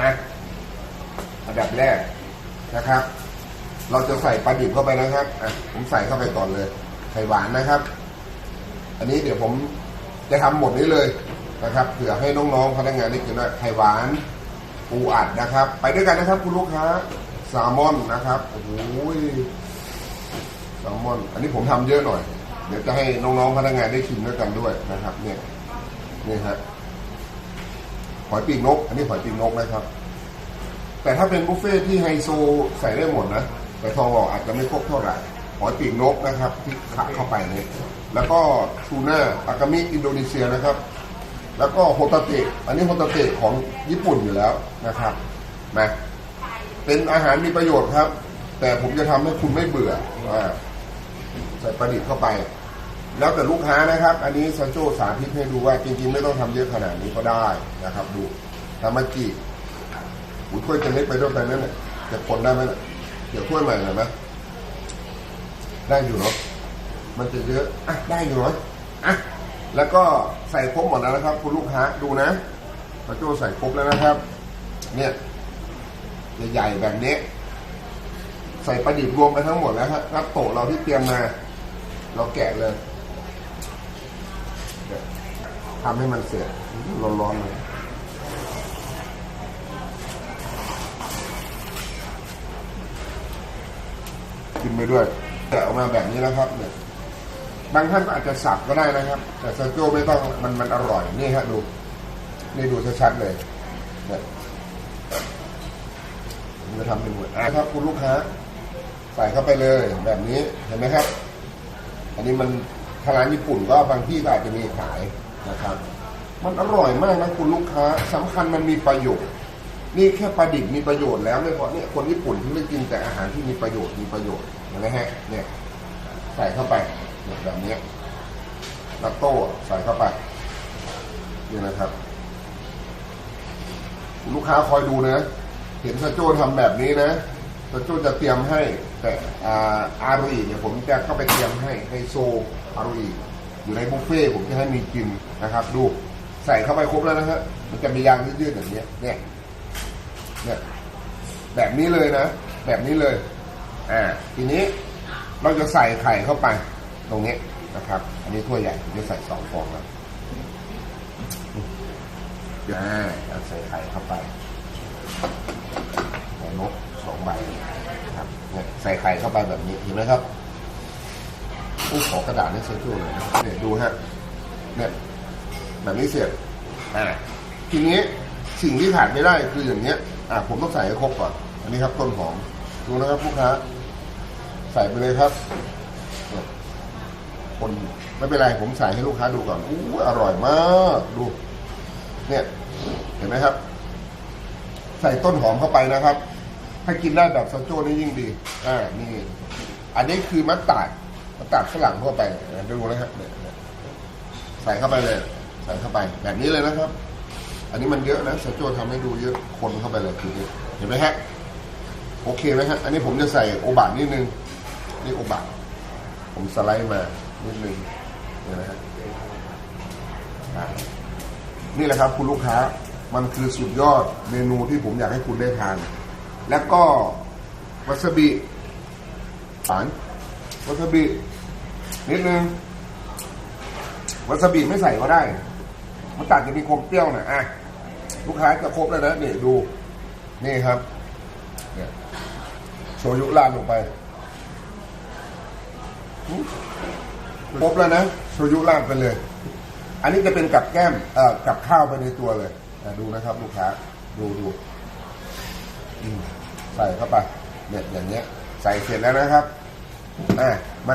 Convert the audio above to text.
นะอันดับแรกนะครับ เราจะใส่ปลาดิบเข้าไปนะครับอะผมใส่เข้าไปก่อนเลยไข่หวานนะครับ อันนี้เดี๋ยวผมจะทำหมดนี้เลยนะครับเผื่อให้น้องๆพนักงานได้กินด้วยไข่หวานปูอัดนะครับ ไปด้วยกันนะครับ คุณลูกค้าแซลมอนนะครับโอ้โหแซลมอน อันนี้ผมทำเยอะหน่อย เดี๋ยวจะให้น้องๆพนักงานได้ชิมด้วยกันด้วยนะครับ เนี่ยนี่ฮะ หอยปีกนก อันนี้หอยปีกนกนะครับ แต่ถ้าเป็นบุฟเฟ่ที่ไฮโซใส่ได้หมดนะ แต่ทองหล่ออาจจะไม่ครบเท่าไหร่หอยปีกนกนะครับ ที่ขะเข้าไปเนี่ยแล้วก็ทูน่าอากามิอินโดนีเซียนะครับ แล้วก็โฮตาเตะอันนี้โฮตาเตะของญี่ปุ่นอยู่แล้วนะครับนะเป็นอาหารมีประโยชน์ครับ แต่ผมจะทำให้คุณไม่เบื่อใส่ประดิษฐ์เข้าไป แล้วแต่ลูกค้านะครับ อันนี้ซันโจสาธิตให้ดูว่าจริงๆ ไม่ต้องทำเยอะขนาดนี้ก็ได้นะครับ ดูทามาจิหูถ้วยจะเล็กไปด้วยไปนั่นแหละจะคนได้ไหมล่ะเดี๋ยวถ้วยใหม่หน่อยไหมได้อยู่เนาะมันจะเยอะอะได้อยู่เนาะอะแล้วก็ใส่ครบหมดแล้วนะครับ คุณลูกค้าดูนะซันโจใส่ครบแล้วนะครับ เนี่ยใหญ่ๆแบบนี้ใส่ประดิบรวมไปทั้งหมดแล้วครับรับโตะเราที่เตรียมมา เราแกะเลย ทำให้มันเสร็จร้อนๆเลยกินไปด้วยแกะออกมาแบบนี้นะครับเนี่ยบางท่านอาจจะสับก็ได้นะครับ แต่ซาโจ้ไม่ต้องมันมันอร่อยนี่ครับดูนี่ดูชัดๆเลยเนี่ยผมจะทำเป็นหมดอะครับ คุณลูกค้า ใส่เข้าไปเลยแบบนี้เห็นไหมครับ อันนี้มันทางร้านญี่ปุ่นก็บางที่ก็อาจจะมีขาย นะครับ มันอร่อยมากนะคุณลูกค้าสำคัญมันมีประโยชน์ นี่แค่ปลาดิบมีประโยชน์แล้วไม่พอเนี่ยคนญี่ปุ่นที่ไม่กินแต่อาหารที่มีประโยชน์มีประโยชน์เห็นไหมฮะเนี่ยใส่เข้าไปแบบนี้ยนัตโต้ใส่เข้าไปนี่นะครับลูกค้าคอยดูนะ เห็นซาโจ้ทำแบบนี้นะซาโจ้จะเตรียมให้ แต่อาอารุอิเนี่ยผมจะเข้าไปเตรียมให้ไฮโซอารุอิอยู่ในบุฟเฟ่ผมจะให้มีกิน นะครับ ดูใส่เข้าไปครบแล้วนะฮะมันจะมียางยืดๆอย่างเนี้ยเนี่ยเนี่ยแบบนี้เลยนะ แบบนี้เลย อ่า ทีนี้เราจะใส่ไข่เข้าไป ตรงนี้นะครับ อันนี้ถ้วยใหญ่ผมจะใส่สองฟองแล้วอ่าใส่ไข่เข้าไปใส่นกสองใบครับเนี่ยใส่ไข่เข้าไปแบบนี้เห็นไหมครับอู้ขอกระดาษให้เช็ดดูเลยนะเนี่ยดูฮะเนี่ย แบบนี้เสร็จอ่าทีนี้สิ่งที่ขาดไม่ได้คืออย่างเนี้ยอ่าผมต้องใส่ให้ครบก่อนอันนี้ครับต้นหอมดูนะครับลูกค้าใส่ไปเลยครับเนี่ยคนไม่เป็นไรผมใส่ให้ลูกค้าดูก่อนอู้อร่อยมากดู เนี่ย เห็นไหมครับ ใส่ต้นหอมเข้าไปนะครับ ถ้ากินได้แบบซาโจ้นี่ยิ่งดี อ่านี่อันนี้คือมัสตาร์ดมัสตาร์ดฝรั่งทั่วไปเนี่ยดูนะครับเนี่ยเนี่ยใส่เข้าไปเลยใส่เข้าไปแบบนี้เลยนะครับ อันนี้มันเยอะนะซาโจ้ทำให้ดูเยอะคนเข้าไปเลยทีนี้เห็นไหมฮะโอเคไหมฮะอันนี้ผมจะใส่โอบะนิดนึงนี่โอบะผมสไลด์มานิดนึงเนี่ยนะฮะนี่แหละครับคุณลูกค้ามันคือสุดยอดเมนูที่ผมอยากให้คุณได้ทาน แล้วก็วาซาบิหวานวาซาบินิดนึงวาซาบิไม่ใส่ก็ได้ มันตัดจะมีความเปรี้ยวหน่อยอะลูกค้าจะครบแล้วนะเนี่ดู นี่ครับเนี่ยโชยุราดลงไปครบแล้วนะโชยุราดไปเลย อันนี้จะเป็นกับแก้มเอ่อกับข้าวไปในตัวเลยดูนะครับ ลูกค้า ดูดูใส่เข้าไปเนี่ยอย่างเงี้ย ใส่เสร็จแล้วนะครับอะมา